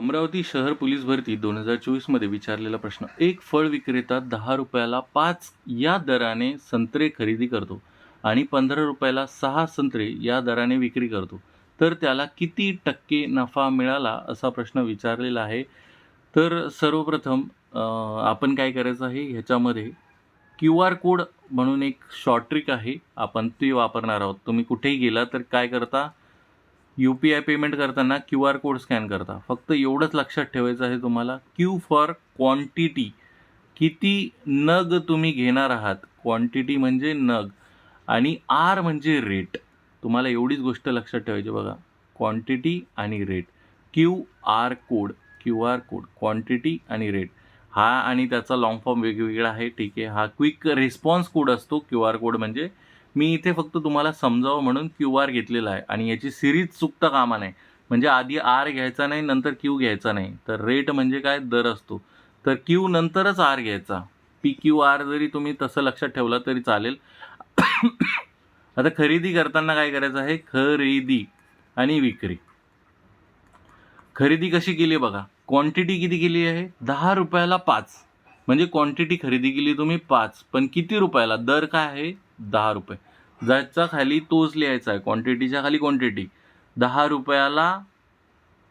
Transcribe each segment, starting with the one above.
अमरावती शहर पोलीस भरती दोन हजार चोवीसमध्ये विचारलेला प्रश्न. एक फळ विक्रेता दहा रुपयाला पाच या दराने संत्रे खरेदी करतो आणि पंधरा रुपयाला सहा संत्रे या दराने विक्री करतो. तर त्याला किती टक्के नफा मिळाला असा प्रश्न विचारलेला आहे. तर सर्वप्रथम आपण काय करायचं आहे? ह्याच्यामध्ये क्यू आर कोड म्हणून एक शॉर्ट ट्रिक आहे. आपण ती वापरणार आहोत. तुम्ही कुठेही गेला तर काय करता? यू पी आय पेमेंट करताना क्यू आर कोड स्कॅन करता. फक्त एवढंच लक्षात ठेवायचं आहे तुम्हाला क्यू फॉर क्वांटिटी किती नग तुम्ही घेणार आहात? क्वांटिटी म्हणजे नग आणि आर म्हणजे रेट तुम्हाला एवढीच गोष्ट लक्षात ठेवायची बघा. क्वांटिटी आणि rate Q R code Q R code quantity आणि रेट हा आणि त्याचा लॉंग फॉर्म वेगवेगळा आहे ठीक आहे. हा क्विक रिस्पॉन्स कोड असतो क्यू आर कोड म्हणजे मी इथे फक्त तुम्हाला समजावं म्हणून क्यू आर घेतलेला आहे. आणि याची सिरीज चुकता कामा नाही म्हणजे आधी आर घ्यायचा नाही नंतर क्यू घ्यायचा नाही. तर रेट म्हणजे काय? दर असतो. तर क्यू नंतरच आर घ्यायचा. पी क्यू आर जरी तुम्ही तसं लक्षात ठेवलं तरी चालेल. आता खरेदी करताना काय करायचं आहे? खरेदी आणि विक्री. खरेदी कशी केली बघा. क्वांटिटी किती केली आहे? दहा रुपयाला पाच. म्हणजे क्वांटिटी खरेदी केली तुम्ही पाच. पण किती रुपयाला? दर काय आहे? दहा रुपये. ज्याच्या खाली तोच लिहायचा आहे क्वांटिटीच्या खाली क्वांटिटी दहा रुपयाला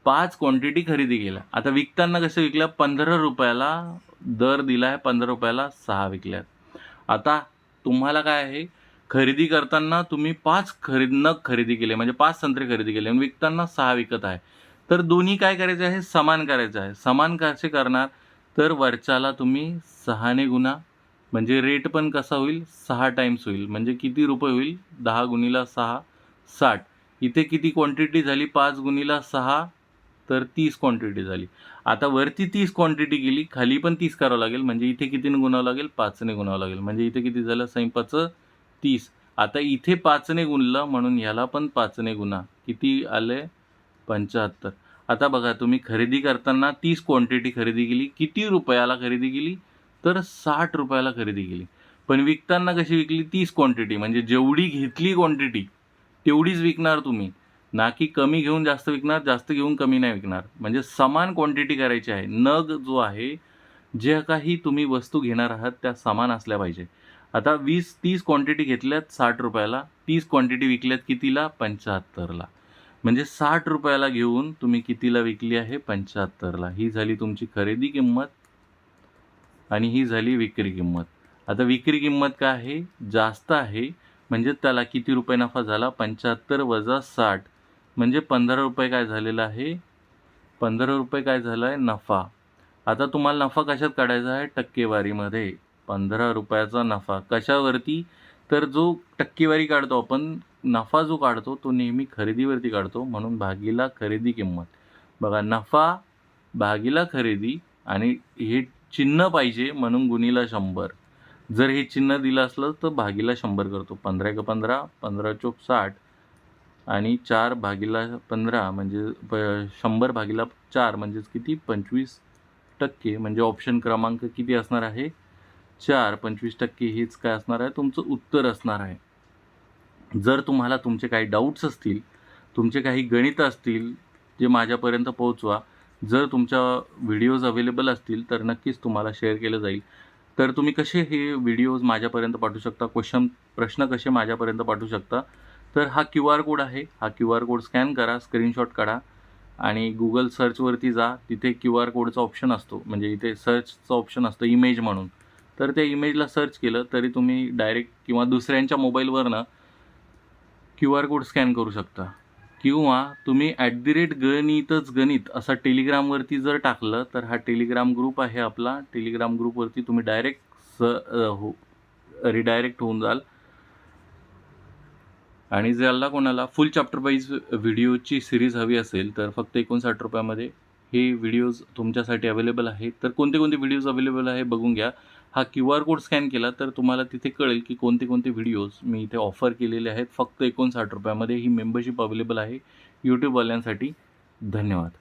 पाच क्वांटिटी खरेदी केल्या. आता विकताना कसं विकल्या? पंधरा रुपयाला दर दिला आहे पंधरा रुपयाला सहा विकल्यात. आता तुम्हाला काय आहे? खरेदी करताना तुम्ही पाच खरेदी नग खरेदी केले म्हणजे पाच संत्रे खरेदी केले आणि विकताना सहा विकत आहे. तर दोन्ही काय करायचे आहे? समान करायचं आहे. समान कसे करणार? तर वरच्याला तुम्ही सहाने गुणा म्हणजे रेट पण कसा होईल? सहा टाईम्स होईल. म्हणजे किती रुपये होईल? दहा गुणीला सहा साठ. इथे किती क्वांटिटी झाली? पाच गुणीला सहा तर तीस क्वांटिटी झाली. आता वरती तीस क्वांटिटी गेली खाली पण तीस करावं लागेल. म्हणजे इथे कितीने गुणावं लागेल? पाचने गुणावं लागेल. म्हणजे इथे किती झालं? सैंपाचं तीस. आता इथे पाचने गुणलं म्हणून ह्याला पण पाचने गुणा. किती आले? पंच्याहत्तर. आता बघा तुम्ही खरेदी करताना तीस क्वांटिटी खरेदी केली. किती रुपयाला खरेदी केली? तर साठ रुपयाला खरेदी केली. पण विकताना कशी विकली? तीस क्वांटिटी म्हणजे जेवढी घेतली क्वांटिटी तेवढीच विकणार तुम्ही. ना की कमी घेऊन जास्त विकणार जास्त घेऊन कमी नाही विकणार. म्हणजे समान क्वांटिटी करायची आहे. नग जो आहे जे काही तुम्ही वस्तू घेणार आहात त्या समान असल्या पाहिजे. आता वीस तीस क्वांटिटी घेतल्यात साठ रुपयाला. तीस क्वांटिटी विकल्यात कितीला? पंच्याहत्तरला. म्हणजे साठ रुपयाला घेऊन तुम्ही कितीला विकली आहे? पंच्याहत्तरला. ही झाली तुमची खरेदी किंमत. आणि ही झाली विक्री किंमत. आता विक्री किंमत काय आहे? जास्त आहे. म्हणजे त्याला किती रुपये नफा झाला? पंच्याहत्तर वजा साठ. म्हणजे पंधरा रुपये काय झालेलं आहे? पंधरा रुपये काय झालं आहे नफा. आता तुम्हाला नफा कशात काढायचा आहे? टक्केवारीमध्ये. पंधरा रुपयाचा नफा. कशावरती? तर जो टक्केवारी काढतो आपण नफा जो काढतो तो नेहमी खरेदीवरती काढतो. म्हणून भागीला खरेदी किंमत. बघा नफा भागीला खरेदी आणि हे चिन्ह पाहिजे म्हणून गुणीला शंभर. जर हे चिन्ह दिलं असलं तर भागीला शंभर करतो. पंधरा एक पंधरा पंधरा चोक साठ आणि चार भागीला पंधरा म्हणजे प शंभर भागीला चार म्हणजेच किती? पंचवीस टक्के. म्हणजे ऑप्शन क्रमांक किती असणार आहे? चार. पंचवीस टक्के हेच काय असणार आहे? तुमचं उत्तर असणार आहे. जर तुम्हाला तुमचे काही डाऊट्स असतील तुमचे काही गणित असतील जे माझ्यापर्यंत पोहोचवा जर तुमच्या व्हिडिओज अवेलेबल असतील तर नक्कीच तुम्हाला शेअर केलं जाईल. तर तुम्ही कसे हे व्हिडिओज माझ्यापर्यंत पाठवू शकता? क्वेश्चन प्रश्न कसे माझ्यापर्यंत पाठवू शकता? तर हा क्यू आर कोड आहे. हा क्यू आर कोड स्कॅन करा स्क्रीनशॉट काढा आणि गुगल सर्चवरती जा. तिथे क्यू आर कोडचा ऑप्शन असतो. म्हणजे इथे सर्चचा ऑप्शन असतो इमेज म्हणून. तर त्या इमेजला सर्च केलं तरी तुम्ही डायरेक्ट किंवा दुसऱ्यांच्या मोबाईलवरनं क्यू आर कोड स्कॅन करू शकता. किंवा तुम्ही ॲट दी रेट गणितच गणित असा टेलिग्रामवरती जर टाकलं तर हा टेलिग्राम ग्रुप आहे आपला. टेलिग्राम ग्रुपवरती तुम्ही डायरेक्ट स हो रिडायरेक्ट होऊन जाल. आणि ज्याला कोणाला फुल चॅप्टर वाईज व्हिडिओची सिरीज हवी असेल तर फक्त एकोणसाठ रुपयामध्ये हे व्हिडिओज तुमच्यासाठी अवेलेबल आहेत. तर कोणते कोणते व्हिडिओज अवेलेबल आहे बघून घ्या. हा क्यू आर कोड स्कॅन केला तर तुम्हाला तिथे कळेल की कोणते कोणते व्हिडिओज मी इथे ऑफर केलेले आहेत. फक्त एकोणसाठ रुपयामध्ये ही मेंबरशिप अवेलेबल आहे. यूट्यूबवाल्यांसाठी धन्यवाद.